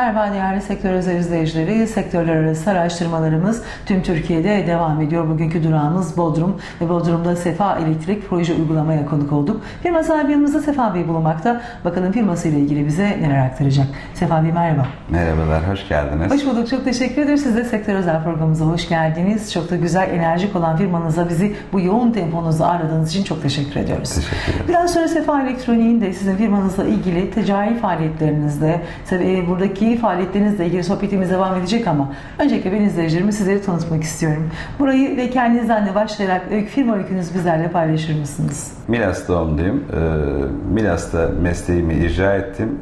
Merhaba değerli sektör özel izleyicileri. Sektörler arası araştırmalarımız tüm Türkiye'de devam ediyor. Bugünkü durağımız Bodrum ve Bodrum'da Sefa Elektrik proje uygulamaya konuk olduk. Firma sahibi yanımızda Sefa Bey bulunmakta. Bakalım firmasıyla ilgili bize neler aktaracak. Sefa Bey merhaba. Merhabalar, hoş geldiniz. Hoş bulduk. Çok teşekkür ederiz. Siz de sektör özel programımıza hoş geldiniz. Çok da güzel, enerjik olan firmanıza bizi bu yoğun temponuzda ağırladığınız için çok teşekkür ediyoruz. Teşekkür ederim. Biraz sonra Sefa Elektronik'in de sizin firmanızla ilgili ticari faaliyetlerinizde, tabii e, buradaki faaliyetlerinizle ilgili sohbetimiz devam edecek ama öncelikle ben izleyicilerimi sizleri tanıtmak istiyorum. Burayı ve kendinizden de başlayarak öykü, firma öykünüzü bizlerle paylaşır mısınız? Milas doğumluyum. Ee, Milas'ta mesleğimi icra ettim.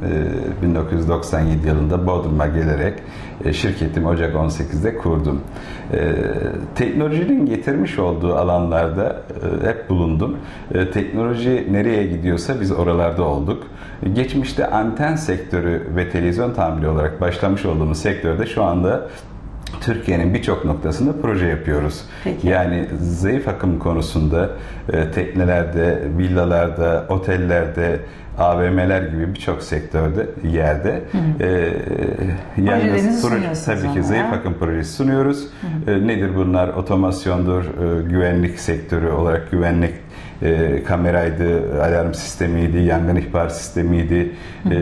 Ee, 1997 yılında Bodrum'a gelerek e, şirketimi Ocak 18'de kurdum. Ee, teknolojinin getirmiş olduğu alanlarda e, hep bulundum. Ee, teknoloji nereye gidiyorsa biz oralarda olduk. Geçmişte anten sektörü ve televizyon tamiri olarak başlamış olduğumuz sektörde şu anda Türkiye'nin birçok noktasında proje yapıyoruz. Peki. Yani zayıf akım konusunda e, teknelerde, villalarda, otellerde, AVM'ler gibi birçok sektörde, yerde e, Projelerinizi proje- tabii ki zayıf akım projesi sunuyoruz. E, nedir bunlar? Otomasyondur, e, güvenlik sektörü olarak güvenlik e, kameraydı, alarm sistemiydi, yangın ihbar sistemiydi, e,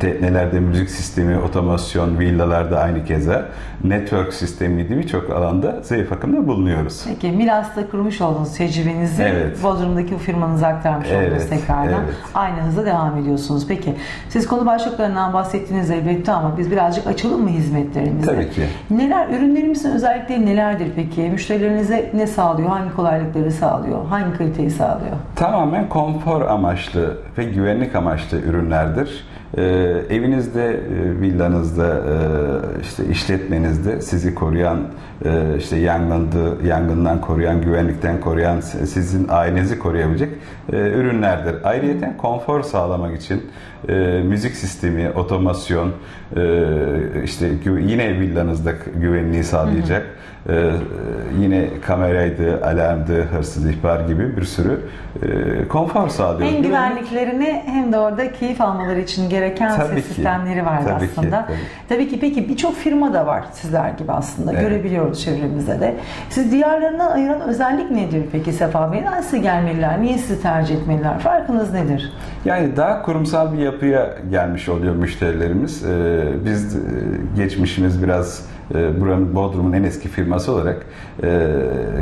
teknelerde müzik sistemi, otomasyon, villalarda aynı keza, network sistemiydi. Birçok alanda zayıf akımda bulunuyoruz. Peki Milas'ta kurmuş olduğunuz tecrübenizi Evet. Bodrum'daki bu firmanıza aktarmış oldunuz Evet, tekrardan. evet. Aynı hızla devam ediyorsunuz. Peki siz konu başlıklarından bahsettiniz elbette ama biz birazcık açalım mı hizmetlerimizi? Tabii ki. Neler, ürünlerimizin özellikleri nelerdir peki? Müşterilerinize ne sağlıyor? Hangi kolaylıkları sağlıyor? Hangi kaliteyi sağlıyor? Tamamen konfor amaçlı ve güvenlik amaçlı ürünlerdir. Ee, evinizde, e, villanızda, e, işte işletmenizde sizi koruyan, e, işte yangındı, yangından koruyan, güvenlikten koruyan, sizin ailenizi koruyabilecek e, ürünlerdir. Ayrıca konfor sağlamak için e, müzik sistemi, otomasyon, e, işte yine villanızda güvenliği sağlayacak. e, yine kameraydı, alarmdı, hırsız ihbar gibi bir sürü e, konfor sağlıyor. Hem Güvenlik- güvenliklerini hem de orada keyif almaları için gereken Tabii ses ki. sistemleri var Tabii ki, aslında. tabii. Tabii ki peki birçok firma da var sizler gibi aslında. Evet. Görebiliyoruz çevremizde de. Siz diğerlerinden ayıran özellik nedir peki Sefa Bey? Size gelmeliler? Niye sizi tercih etmeliler? Farkınız nedir? Yani daha kurumsal bir yapıya gelmiş oluyor müşterilerimiz. Ee, biz e, geçmişimiz biraz buranın Bodrum'un en eski firması olarak e,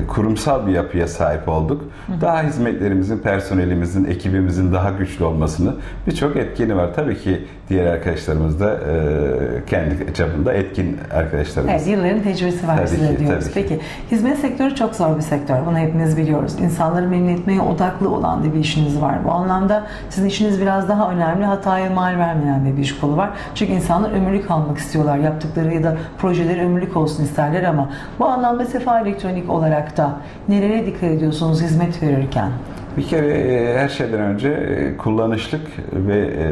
kurumsal bir yapıya sahip olduk. Daha hizmetlerimizin, personelimizin, ekibimizin daha güçlü olmasını birçok etkeni var. Tabii ki diğer arkadaşlarımız da e, kendi çapında etkin arkadaşlarımız. Evet, yılların tecrübesi var Tabii size ki, diyoruz. tabii ki. Peki, hizmet sektörü çok zor bir sektör. Bunu hepimiz biliyoruz. İnsanları memnun etmeye odaklı olan bir işiniz var. Bu anlamda sizin işiniz biraz daha önemli. Hataya mal vermeyen bir iş kolu var. Çünkü insanlar ömürlük almak istiyorlar. Yaptıkları ya da projeleri ömürlük olsun isterler ama bu anlamda Sefa Elektronik olarak da nelere dikkat ediyorsunuz hizmet verirken? Bir kere e, her şeyden önce e, kullanışlık ve e,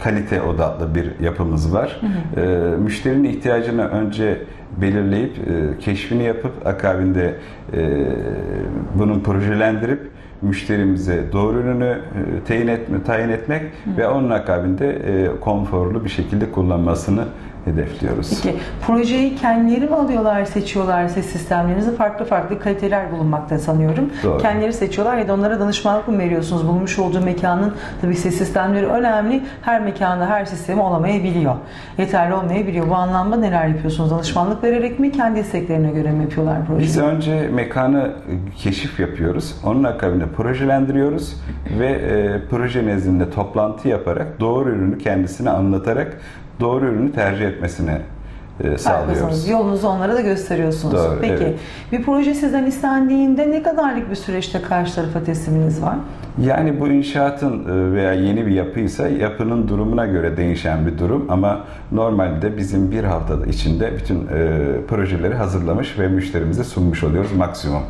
kalite odaklı bir yapımız var. E, Müşterinin ihtiyacını önce belirleyip keşfini yapıp akabinde e, bunu projelendirip müşterimize doğru ürünü teyin etme, tayin etmek ve onun akabinde konforlu bir şekilde kullanmasını hedefliyoruz. Peki projeyi kendileri mi alıyorlar, seçiyorlar ses sistemlerinizi? Farklı farklı kaliteler bulunmakta sanıyorum. Doğru. Kendileri seçiyorlar ya da onlara danışmanlık mı veriyorsunuz? Bulunmuş olduğu mekanın tabii ses sistemleri önemli. Her mekanda her sistemi olamayabiliyor. Yeterli olmayabiliyor. Bu anlamda neler yapıyorsunuz? Danışmanlık vererek mi? Kendi isteklerine göre mi yapıyorlar Biz projeyi? önce mekanı keşif yapıyoruz. Onun akabinde projelendiriyoruz ve e, proje nezdinde toplantı yaparak doğru ürünü kendisine anlatarak doğru ürünü tercih etmesini e, sağlıyoruz. Yolunuzu onlara da gösteriyorsunuz. Doğru, Peki evet. bir proje sizden istendiğinde ne kadarlık bir süreçte karşı tarafa tesliminiz var? Yani bu inşaatın e, veya yeni bir yapıysa yapının durumuna göre değişen bir durum ama normalde bizim bir haftada içinde bütün e, projeleri hazırlamış ve müşterimize sunmuş oluyoruz maksimum.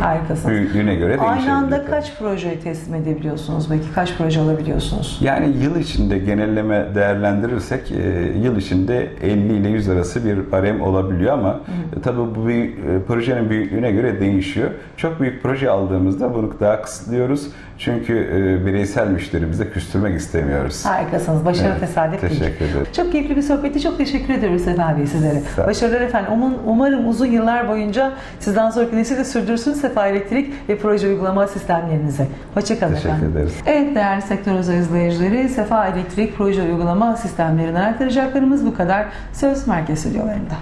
Harikasınız. Büyüklüğüne göre değişebiliyor. Aynı anda kaç projeyi teslim edebiliyorsunuz? Belki kaç proje alabiliyorsunuz? Yani yıl içinde genelleme değerlendirirsek e, yıl içinde 50 ile 100 arası bir barem olabiliyor ama e, tabii bu büyük- e, projenin büyüklüğüne göre değişiyor. Çok büyük proje aldığımızda bunu daha kısıtlıyoruz. Çünkü bireysel müşterimizi küstürmek istemiyoruz. Harikasınız. Başarı Evet, tesadüf değil. teşekkür ederim. Çok keyifli bir sohbetti. Çok teşekkür ediyoruz Sefa Bey sizlere. Başarılar efendim. Umarım, umarım uzun yıllar boyunca sizden sonraki nesil de sürdürsün Sefa Elektrik ve proje uygulama sistemlerinizi. Hoşçakalın Teşekkür efendim. ederiz. Evet değerli sektör özel izleyicileri Sefa Elektrik proje uygulama sistemlerinden aktaracaklarımız bu kadar. Söz Merkez Stüdyolarında.